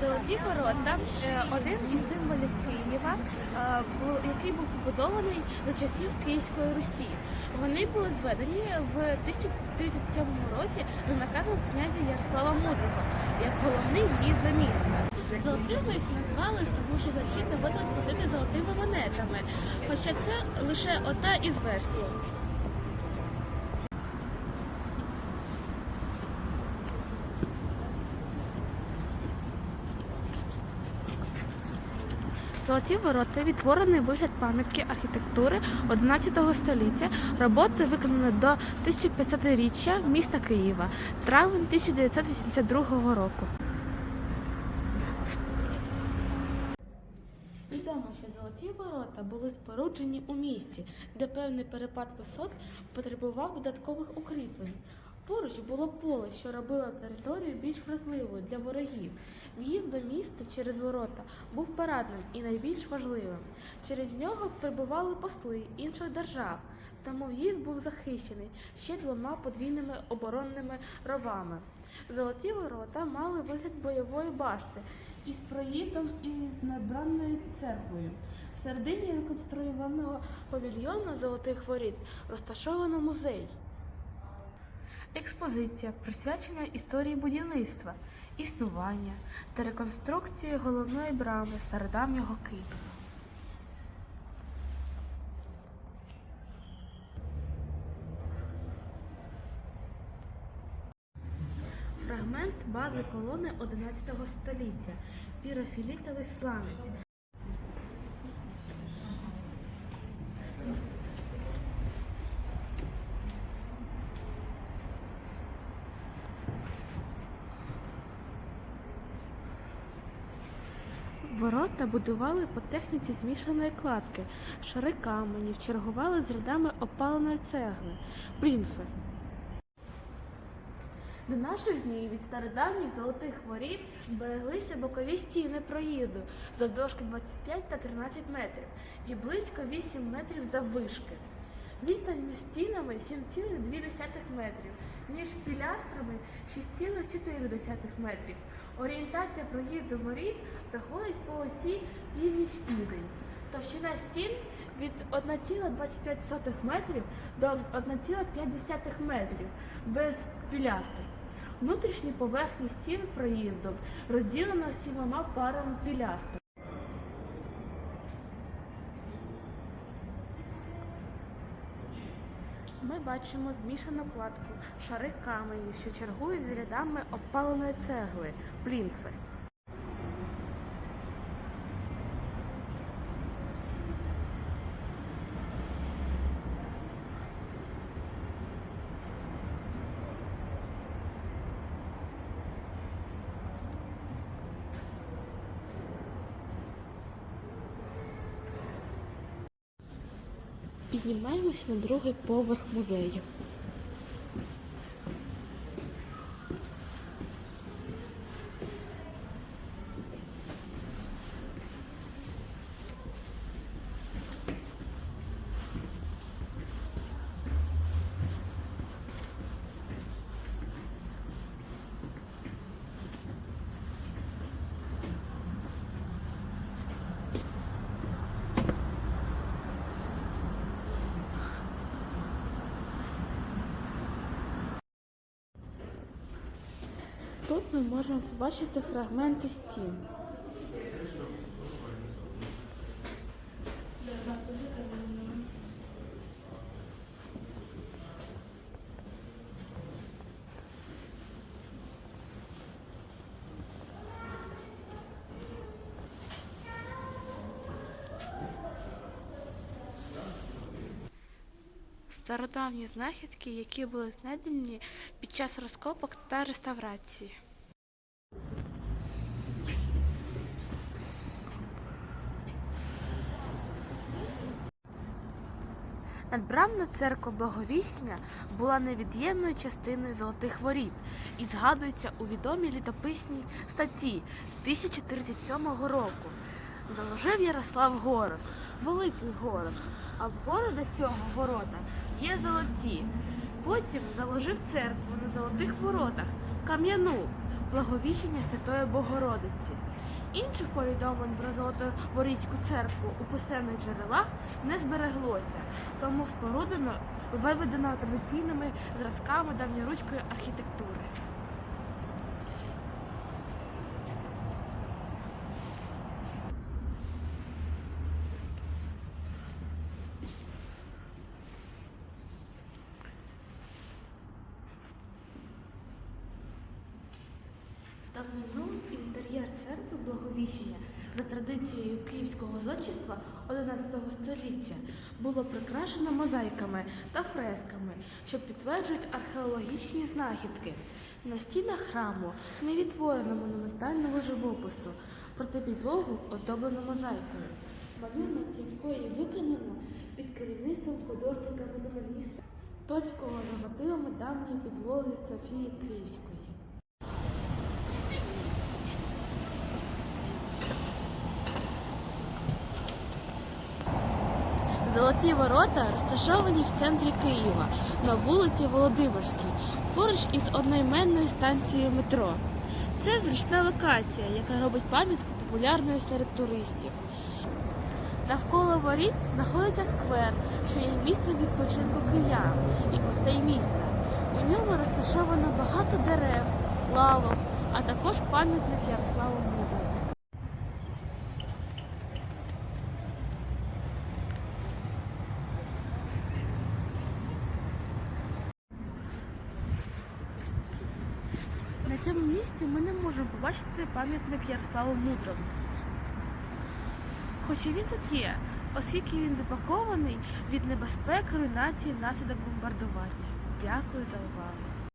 Золоті ворота е, один із символів Києва, е, який був побудований за часів Київської Русі. Вони були зведені в 1037 році за наказом князя Ярослава Мудрого як головний в'їзд до міста. Золотими їх назвали, тому що за вхід доводилось платити золотими монетами. Хоча це лише одна із версій. Золоті ворота відтворений вигляд пам'ятки архітектури 11 століття. Роботи виконані до 1500-річчя міста Києва, травень 1982 року. Відомо, що золоті ворота були споруджені у місті, де певний перепад висот потребував додаткових укріплень. Поруч було поле, що робило територію більш вразливою для ворогів. В'їзд до міста через ворота був парадним і найбільш важливим. Через нього прибували посли інших держав, тому в'їзд був захищений ще двома подвійними оборонними ровами. Золоті ворота мали вигляд бойової башти із проїздом і з набранною церквою. Всередині реконструйованого павільйону золотих воріт розташовано музей. Експозиція присвячена історії будівництва, існування та реконструкції головної брами стародавнього Києва. Фрагмент бази колони 11 століття. Пірофілітовий сланець. Ворота будували по техніці змішаної кладки, шари каменів чергували з рядами опаленої цегли, плінфи. До наших днів від стародавніх золотих воріт збереглися бокові стіни проїзду завдовжки 25 та 13 метрів і близько 8 метрів заввишки. Відстань між стінами 7,2 метрів, між пілястрами 6,4 метрів. Орієнтація проїзду воріт проходить по осі північ-південь. Товщина стін від 1,25 метрів до 1,5 метрів без пілястр. Внутрішні поверхні стін проїзду розділено сімома парами пілястр. Ми бачимо змішану кладку, шари каменів, що чергують з рядами опаленої цегли, плінфи. Піднімаємося на другий поверх музею. Ми можемо побачити фрагменти стін. Стародавні знахідки, які були знайдені під час розкопок та реставрації. Надбрамна церква Благовіщення була невід'ємною частиною золотих воріт і згадується у відомій літописній статті 1037 року. Заложив Ярослав город, великий город, а в города сього ворота є золоті. Потім заложив церкву на золотих воротах, кам'яну. Благовіщення Святої Богородиці. Інших повідомлень про Золотоворіцьку церкву у писемних джерелах не збереглося, тому спорудено виведено традиційними зразками давньоруської архітектури. Давнину інтер'єр церкви Благовіщення за традицією київського зодчества XI століття було прикрашено мозаїками та фресками, що підтверджують археологічні знахідки. На стінах храму не відтворено монументального живопису, проте підлогу оздоблено мозаїкою, малюнок якої виконано під керівництвом художника-мінімаліста, точкого за давньої підлоги Софії Київської. Золоті ворота розташовані в центрі Києва на вулиці Володимирській, поруч із одноіменною станцією метро. Це зручна локація, яка робить пам'ятку популярною серед туристів. Навколо воріт знаходиться сквер, що є місцем відпочинку киян і гостей міста. У ньому розташовано багато дерев, лавок, а також пам'ятник Ярославу Мудрому. На цьому місці ми не можемо побачити пам'ятник Ярославу Мудрому. Хоча він тут є, оскільки він запакований від небезпеки руйнації внаслідок бомбардування. Дякую за увагу.